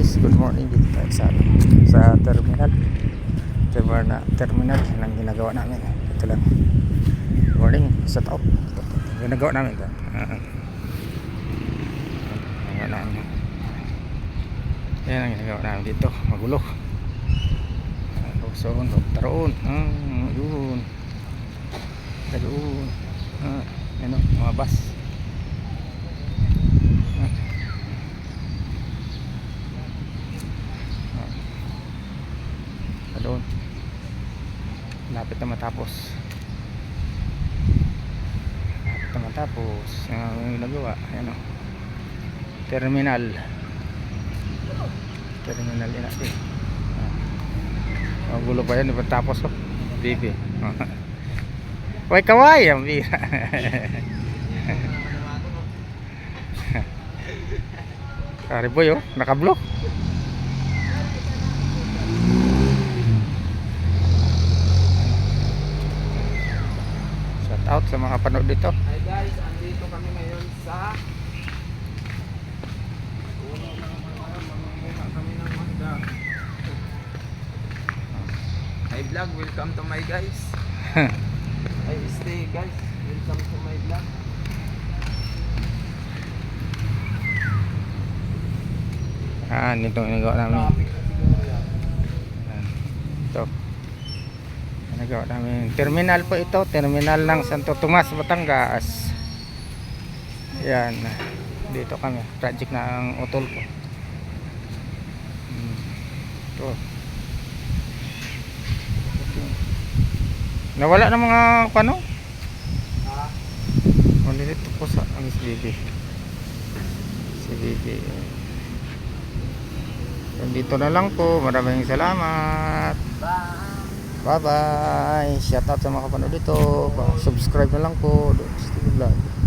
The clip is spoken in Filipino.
guys, good morning dito tayo sa, sa terminal. Terminal na terminal ang ginagawa namin. Ito lang. Good morning sa ito, ginagawa namin ito. Ginagawa namin yan ang ginagawa namin dito. Magulo Luzon, taroon. Ah, yun. Taroon. Ah, ano, mga bus doon. Lapit na matapos. Lapit na matapos. Uh, ginagawa. Ayan o terminal. Terminal din natin. Ang gulo pa yan di ba? Tapos oh. Bibi Way kaway! Ang bira. Kariboy oh, nakablock Shout out sa mga panood dito. Hi guys, andito kami ngayon sa. Hi vlog, welcome to my guys. Hi stay guys, welcome to my vlog. Ah, nito ginagawa namin. Ito. Ginagawa namin. Terminal po ito. Terminal ng Santo Tomas, Batangas. Yan. Dito kami. Project ang utol ko. Hmm. Ito. Nawala ng mga pano? Malilito po sa ang. Si Bibi. Dito na lang po. Maraming salamat. Bye! Bye bye. Shout out sa mga kapanood dito. Subscribe na lang po. Steve Vlog.